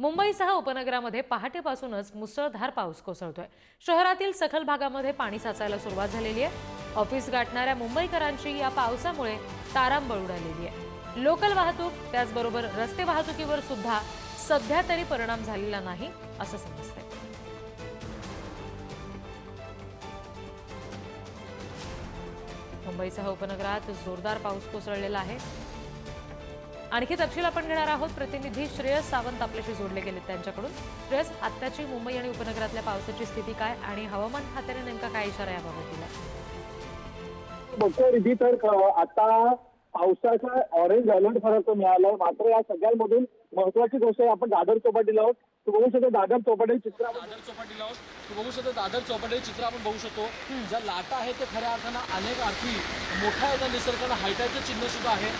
मुंबईसह उपनगरामध्ये पहाटेपासूनच मुसळधार पाऊस कोसळतोय. शहरातील सखल भागामध्ये पाणी साचायला सुरुवात झालेली आहे. ऑफिस गाठणाऱ्या मुंबईकरांची या पावसामुळे तारांबळ उडालेली आहे. लोकल वाहतूक त्याचबरोबर रस्ते वाहतुकीवर सुद्धा सध्या तरी परिणाम झालेला नाही असं समजतंय. मुंबईसह उपनगरात जोरदार पाऊस कोसळलेला आहे. आणखी तपशील आपण घेणार आहोत. प्रतिनिधी श्रेयस सावंत आपल्याशी जोडले गेले त्यांच्याकडून. श्रेयस आत्ताची मुंबई आणि उपनगरातल्या पावसाची स्थिती काय आणि हवामान खात्याने नेमका काय इशारा याबाबत दिला बघतोय रिधी तर आता पावसाचा ऑरेंज अलर्ट फरक मिळालाय. मात्र या सगळ्यांमधून महत्वाची गोष्ट आहे आपण दादर चौपाटीला आहोत. तू बघू शकतो दादर चौपाटी चित्र आपण दादर चौपाटीला आहोत. तू बघू शकतो दादर चौपाटी चित्र आपण बघू शकतो. ज्या लाटा आहेत ते खऱ्या अर्थानं अनेक अर्थी मोठ्या एका निसर्गाला हायटाचं चिन्ह सुद्धा आहे.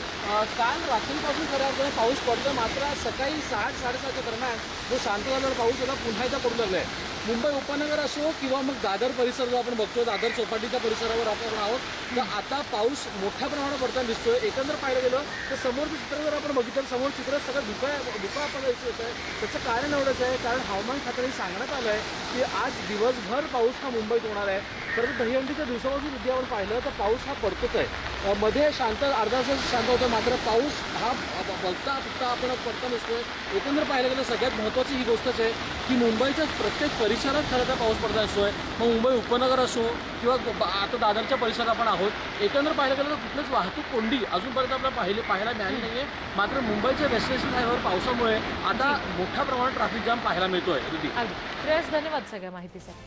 काल रात्रीपासून खऱ्या अर्थानं पाऊस पडतो मात्र सकाळी साठ साडेसातच्या दरम्यान जो शांत झालेला पाऊस होता पुन्हा एकदा पडू लागलाय. मुंबई उपनगर असो किंवा मग दादर परिसर जो आपण बघतो दादर चौपाटीच्या परिसरावर आपण आहोत तर आता पाऊस मोठ्या प्रमाणात पडताना दिसतोय. एकंदर पाहायला गेलं तर समोरचं चित्र जर आपण बघितलं समोर चित्र सगळं धुका धुका आपण दिसत आहे. त्याचं कारण एवढंच आहे कारण हवामान खात्याने सांगण्यात आलं आहे की आज दिवसभर पाऊस हा मुंबईत होणार आहे. परंतु दहीहंडीच्या दिवसापासून विद्या आपण पाहिलं तर पाऊस हा पडतोच आहे. मध्ये शांत अर्धा तास शांत होतं मात्र पाऊस हा बघता फक्त आपण पडता नसतोय एकंदर पाहायला गेलं सगळ्यात महत्त्वाची ही गोष्टच आहे की मुंबईच्या प्रत्येक परिसरात खरं तर पाऊस पडता असतोय. मग मुंबई उपनगर असो किंवा आता दादरच्या परिसरात आपण आहोत. एकंदर पाहायला गेलं तर कुठलंच वाहतूक कोंडी अजूनपर्यंत आपल्याला पाहिले पाहायला मिळाली नाहीये. मात्र मुंबईच्या डेस्टिनेशन हायवेवर पावसामुळे आता मोठ्या प्रमाणात ट्रॅफिक जाम पाहायला अगदी. श्रेयस धन्यवाद सगळ्या माहितीसाठी.